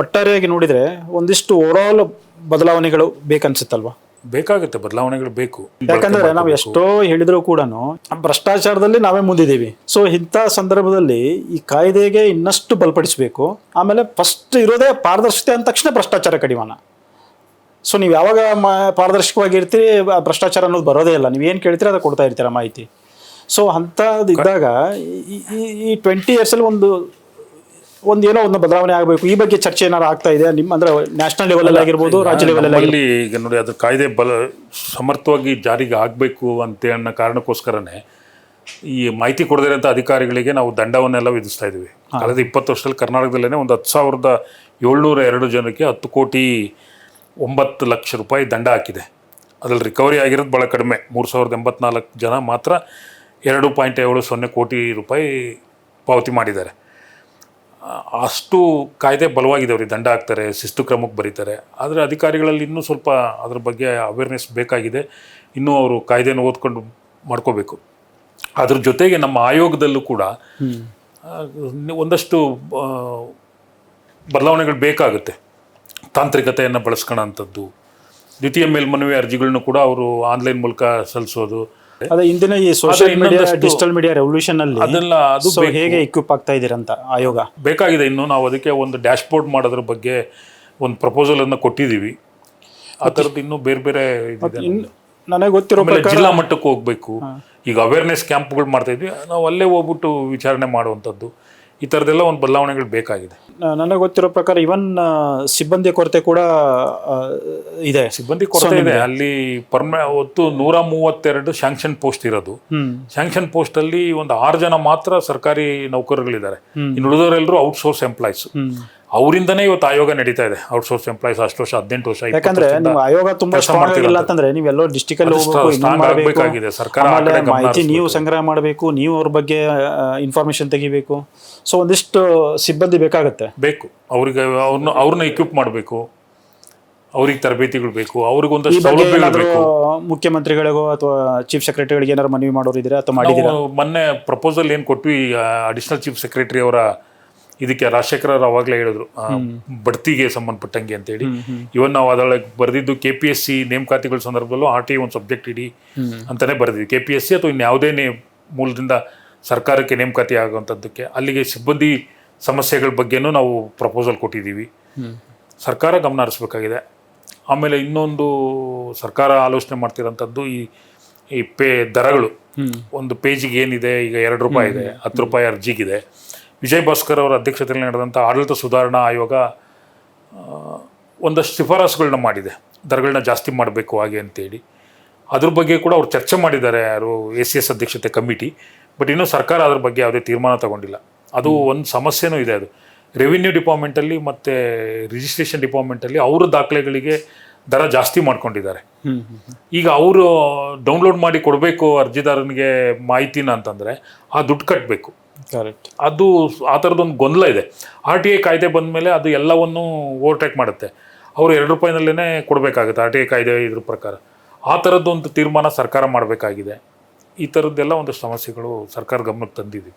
ಒಟ್ಟಾರೆಯಾಗಿ ನೋಡಿದ್ರೆ ಒಂದಿಷ್ಟು ಓವರಾಲ್ ಬದಲಾವಣೆಗಳು ಬೇಕನ್ಸುತ್ತಲ್ವಾ? ಬೇಕಾಗುತ್ತೆ ಬದಲಾವಣೆಗಳು ಬೇಕು. ಯಾಕಂದ್ರೆ ನಾವು ಎಷ್ಟೋ ಹೇಳಿದ್ರು ಕೂಡ ಭ್ರಷ್ಟಾಚಾರದಲ್ಲಿ ನಾವೇ ಮುಂದಿದ್ದೀವಿ. ಸೊ ಇಂಥ ಸಂದರ್ಭದಲ್ಲಿ ಈ ಕಾಯ್ದೆಗೆ ಇನ್ನಷ್ಟು ಬಲಪಡಿಸಬೇಕು. ಆಮೇಲೆ ಫಸ್ಟ್ ಇರೋದೇ ಪಾರದರ್ಶಕತೆ ಅಂದ ತಕ್ಷಣ ಭ್ರಷ್ಟಾಚಾರ ಕಡಿವಾಣ. ಸೊ ನೀವು ಯಾವಾಗ ಪಾರದರ್ಶಕವಾಗಿ ಇರ್ತೀರಿ ಭ್ರಷ್ಟಾಚಾರ ಅನ್ನೋದು ಬರೋದೇ ಇಲ್ಲ. ನೀವು ಏನು ಕೇಳ್ತೀರಿ ಅದು ಕೊಡ್ತಾ ಇರ್ತೀರ ಮಾಹಿತಿ. ಸೊ ಅಂಥದ್ದು ಇದ್ದಾಗ ಈ ಟ್ವೆಂಟಿ ಇಯರ್ಸಲ್ಲಿ ಒಂದು ಒಂದು ಏನೋ ಒಂದು ಬದಲಾವಣೆ ಆಗಬೇಕು. ಈ ಬಗ್ಗೆ ಚರ್ಚೆ ಏನಾರು ಆಗ್ತಾ ಇದೆ ನಿಮ್ಮ ಅಂದ್ರೆ ನ್ಯಾಷನಲ್ ಲೆವೆಲಲ್ಲಿ ಆಗಿರ್ಬೋದು ರಾಜ್ಯ ಲೆವೆಲ್ ಅಲ್ಲಿ ಈಗ ನೋಡಿ ಅದ್ರ ಕಾಯ್ದೆ ಬಲ ಸಮರ್ಥವಾಗಿ ಜಾರಿಗೆ ಆಗಬೇಕು ಅಂತ ಅನ್ನೋ ಕಾರಣಕ್ಕೋಸ್ಕರನೇ ಈ ಮಾಹಿತಿ ಕೊಡದಿರೋಂಥ ಅಧಿಕಾರಿಗಳಿಗೆ ನಾವು ದಂಡವನ್ನೆಲ್ಲ ವಿಧಿಸ್ತಾ ಇದೀವಿ ಕಳೆದ ಇಪ್ಪತ್ತು ವರ್ಷದಲ್ಲಿ ಕರ್ನಾಟಕದಲ್ಲೇ ಒಂದು ಹತ್ತು ಸಾವಿರದ ಏಳ್ನೂರ ಎರಡು ಜನಕ್ಕೆ ಹತ್ತು ಕೋಟಿ ಒಂಬತ್ತು ಲಕ್ಷ ರೂಪಾಯಿ ದಂಡ ಹಾಕಿದೆ. ಅದ್ರಲ್ಲಿ ರಿಕವರಿ ಆಗಿರೋದು ಭಾಳ ಕಡಿಮೆ. ಮೂರು ಸಾವಿರದ ಎಂಬತ್ನಾಲ್ಕು ಜನ ಮಾತ್ರ ಎರಡು ಪಾಯಿಂಟ್ ಏಳು ಸೊನ್ನೆ ಕೋಟಿ ರೂಪಾಯಿ ಪಾವತಿ ಮಾಡಿದ್ದಾರೆ. ಅಷ್ಟು ಕಾಯ್ದೆ ಬಲವಾಗಿದೆ ಅವ್ರಿಗೆ. ದಂಡ ಹಾಕ್ತಾರೆ ಶಿಸ್ತು ಕ್ರಮಕ್ಕೆ ಬರೀತಾರೆ. ಆದರೆ ಅಧಿಕಾರಿಗಳಲ್ಲಿ ಇನ್ನೂ ಸ್ವಲ್ಪ ಅದ್ರ ಬಗ್ಗೆ ಅವೇರ್ನೆಸ್ ಬೇಕಾಗಿದೆ. ಇನ್ನೂ ಅವರು ಕಾಯ್ದೆನ ಓದ್ಕೊಂಡು ಮಾಡ್ಕೋಬೇಕು. ಅದ್ರ ಜೊತೆಗೆ ನಮ್ಮ ಆಯೋಗದಲ್ಲೂ ಕೂಡ ಒಂದಷ್ಟು ಬದಲಾವಣೆಗಳು ಬೇಕಾಗುತ್ತೆ. ತಾಂತ್ರಿಕತೆಯನ್ನು ಬಳಸ್ಕೊಳ್ಳೋಂಥದ್ದು ದ್ವಿತೀಯ ಮೇಲ್ಮನವಿ ಅರ್ಜಿಗಳನ್ನು ಕೂಡ ಅವರು ಆನ್ಲೈನ್ ಮೂಲಕ ಸಲ್ಲಿಸೋದು. ಅದೇ ಇಂದಿನ ಈ social media digital media revolution ಅಲ್ಲಿ ಅದೆಲ್ಲ ಅದು ಹೇಗೆ ಇಕ್ವಿಪ್ ಆಗ್ತಾ ಇದ್ದೀರಂತ ಆಯೋಗ ಬೇಕಾಗಿದೆ ಇನ್ನು. ನಾವು ಅದಕ್ಕೆ ಒಂದು ಡ್ಯಾಶ್ಬೋರ್ಡ್ ಮಾಡೋದ್ರ ಬಗ್ಗೆ ಒಂದು ಅನ್ನ ಕೊಟ್ಟಿದೀವಿ ಆ ಥರದ್ದು ಇನ್ನೂ ಬೇರೆ ಬೇರೆ ನನಗೆ ಗೊತ್ತಿರೋ ಜಿಲ್ಲಾ ಮಟ್ಟಕ್ಕೆ ಹೋಗ್ಬೇಕು. ಈಗ ಅವೇರ್ನೆಸ್ ಕ್ಯಾಂಪ್ಗಳು ಮಾಡ್ತಾ ಇದ್ವಿ. ನಾವು ಅಲ್ಲೇ ಹೋಗ್ಬಿಟ್ಟು ವಿಚಾರಣೆ ಮಾಡುವಂಥದ್ದು. ಈ ಥರದ್ದೆಲ್ಲ ಒಂದು ಬದಲಾವಣೆಗಳು ಬೇಕಾಗಿದೆ. ನನಗೆ ಗೊತ್ತಿರೋ ಪ್ರಕಾರ ಇವನ್ ಸಿಬ್ಬಂದಿ ಕೊರತೆ ಕೂಡ ಇದೆ. ಸಿಬ್ಬಂದಿ ಕೊರತೆ ಇದೆ. ಅಲ್ಲಿ ಪರ್ಮ ಹೊತ್ತು ನೂರ ಮೂವತ್ತೆರಡು ಶಾಂಕ್ಷನ್ ಪೋಸ್ಟ್ ಇರೋದು. ಸ್ಯಾಂಕ್ಷನ್ ಶಾಂಕ್ಷನ್ ಪೋಸ್ಟ್ ಅಲ್ಲಿ ಒಂದು ಆರು ಜನ ಮಾತ್ರ ಸರ್ಕಾರಿ ನೌಕರರುಗಳಿದ್ದಾರೆ. ಇನ್ನು ಉಳಿದವರೆಲ್ಲರೂ ಔಟ್ಸೋರ್ಸ್ ಎಂಪ್ಲಾಯ್ಸ್ ಅವರಿಂದನೇ ಇವತ್ತು ಆಯೋಗ ನಡೀತಾ ಇದೆ. ಔಟ್ಸೋರ್ಸ್ ಎಂಪ್ಲಾಯ್ಸ್ ಅಷ್ಟು ವರ್ಷ ಹದಿನೆಂಟು ವರ್ಷ ಯಾಕಂದ್ರೆ ನಿಮ್ಮ ಆಯೋಗ ತುಂಬಾ ಸ್ಟ್ರಾಂಗ್ ಇಲ್ಲ ಅಂತಂದ್ರೆ ನೀವೆಲ್ಲೋ ಡಿಸ್ಟಿಕ್ ಅಲ್ಲಿ ಹೋಗಬೇಕು ಸರ್ಕಾರ ಮಾಹಿತಿ ನೀವು. ಸಂಗ್ರಹ ಮಾಡಬೇಕು ನೀವು ಅವ್ರ ಬಗ್ಗೆ ಇನ್ಫಾರ್ಮೇಶನ್ ತೆಗಿಬೇಕು. ಸೊ ಒಂದಿಷ್ಟು ಸಿಬ್ಬಂದಿ ಬೇಕಾಗುತ್ತೆ. ಬೇಕು. ಅವ್ರಿಗೆ ಅವ್ರನ್ನ ಅವ್ರನ್ನ ಎಕ್ವಿಪ್ ಮಾಡಬೇಕು. ಅವ್ರಿಗೆ ತರಬೇತಿಗಳು ಬೇಕು. ಅವ್ರಿಗೊಂದಷ್ಟು ಸೌಲಭ್ಯಗಳು ಬೇಕು. ಮುಖ್ಯಮಂತ್ರಿಗಳಿಗೋ ಅಥವಾ ಚೀಫ್ ಸೆಕ್ರೆಟರಿಗಳಿಗೆ ಏನಾದ್ರು ಮನವಿ ಮಾಡೋರು ಇದ್ರೆ ಅಥವಾ ಮಾಡಿದ್ದೀರಾ? ಮೊನ್ನೆ ಪ್ರಪೋಸಲ್ ಏನು ಕೊಟ್ವಿ ಅಡಿಷನಲ್ ಚೀಫ್ ಸೆಕ್ರೆಟರಿ ಅವರ ಇದಕ್ಕೆ ರಾಜಶೇಖರ ಅವಾಗಲೇ ಹೇಳಿದ್ರು ಬಡ್ತಿಗೆ ಸಂಬಂಧಪಟ್ಟಂಗೆ ಅಂತೇಳಿ. ಇವನ್ ನಾವು ಅದರೊಳಗೆ ಬರೆದಿದ್ದು ಕೆ ಪಿ ಎಸ್ ಸಿ ನೇಮಕಾತಿಗಳ ಸಂದರ್ಭದಲ್ಲೂ ಆರ್ ಟಿ ಒಂದು ಸಬ್ಜೆಕ್ಟ್ ಇಡಿ ಅಂತಾನೆ ಬರೆದಿದ್ವಿ. ಕೆ ಪಿ ಎಸ್ ಸಿ ಅಥವಾ ಇನ್ಯಾವುದೇ ನೇ ಮೂಲದಿಂದ ಸರ್ಕಾರಕ್ಕೆ ನೇಮಕಾತಿ ಆಗುವಂಥದ್ದಕ್ಕೆ ಅಲ್ಲಿಗೆ ಸಿಬ್ಬಂದಿ ಸಮಸ್ಯೆಗಳ ಬಗ್ಗೆನೂ ನಾವು ಪ್ರಪೋಸಲ್ ಕೊಟ್ಟಿದ್ದೀವಿ. ಸರ್ಕಾರ ಗಮನ ಹರಿಸ್ಬೇಕಾಗಿದೆ. ಆಮೇಲೆ ಇನ್ನೊಂದು ಸರ್ಕಾರ ಆಲೋಚನೆ ಮಾಡ್ತಿರೋಂಥದ್ದು ಈ ಈ ಪೇ ದರಗಳು. ಒಂದು ಪೇಜಿಗೆ ಏನಿದೆ? ಈಗ ಎರಡು ರೂಪಾಯಿ ಇದೆ ಹತ್ತು ರೂಪಾಯಿ ಅರ್ಜಿಗಿದೆ. ವಿಜಯ್ ಭಾಸ್ಕರ್ ಅವರ ಅಧ್ಯಕ್ಷತೆಯಲ್ಲಿ ನಡೆದಂಥ ಆಡಳಿತ ಸುಧಾರಣಾ ಆಯೋಗ ಒಂದಷ್ಟು ಶಿಫಾರಸುಗಳನ್ನ ಮಾಡಿದೆ. ದರಗಳನ್ನ ಜಾಸ್ತಿ ಮಾಡಬೇಕು ಹಾಗೆ ಅಂತೇಳಿ. ಅದ್ರ ಬಗ್ಗೆ ಕೂಡ ಅವರು ಚರ್ಚೆ ಮಾಡಿದ್ದಾರೆ ಯಾರು ಎ ಸಿ ಎಸ್ ಅಧ್ಯಕ್ಷತೆ ಕಮಿಟಿ ಬಟ್ ಇನ್ನೂ ಸರ್ಕಾರ ಅದ್ರ ಬಗ್ಗೆ ಯಾವುದೇ ತೀರ್ಮಾನ ತಗೊಂಡಿಲ್ಲ. ಅದು ಒಂದು ಸಮಸ್ಯೆನೂ ಇದೆ ಅದು. ರೆವಿನ್ಯೂ ಡಿಪಾರ್ಟ್ಮೆಂಟಲ್ಲಿ ಮತ್ತು ರಿಜಿಸ್ಟ್ರೇಷನ್ ಡಿಪಾರ್ಟ್ಮೆಂಟಲ್ಲಿ ಅವರ ದಾಖಲೆಗಳಿಗೆ ದರ ಜಾಸ್ತಿ ಮಾಡ್ಕೊಂಡಿದ್ದಾರೆ. ಈಗ ಅವರು ಡೌನ್ಲೋಡ್ ಮಾಡಿ ಕೊಡಬೇಕು ಅರ್ಜಿದಾರನಿಗೆ ಮಾಹಿತಿನ ಅಂತಂದರೆ ಆ ದುಡ್ಡು ಕಟ್ಟಬೇಕು ಅದು ಆ ಥರದೊಂದು ಗೊಂದಲ ಇದೆ. ಆರ್ ಟಿ ಐ ಕಾಯ್ದೆ ಬಂದ ಮೇಲೆ ಅದು ಎಲ್ಲವನ್ನೂ ಓವರ್ಟೇಕ್ ಮಾಡುತ್ತೆ. ಅವರು ಎರಡು ರೂಪಾಯಿನಲ್ಲೇ ಕೊಡಬೇಕಾಗುತ್ತೆ ಆರ್ ಟಿ ಐ ಕಾಯ್ದೆ ಇದ್ರ ಪ್ರಕಾರ. ಆ ಥರದ್ದೊಂದು ತೀರ್ಮಾನ ಸರ್ಕಾರ ಮಾಡಬೇಕಾಗಿದೆ. ಈ ಥರದ್ದೆಲ್ಲ ಒಂದು ಸಮಸ್ಯೆಗಳು ಸರ್ಕಾರ ಗಮನಕ್ಕೆ ತಂದಿದೆ.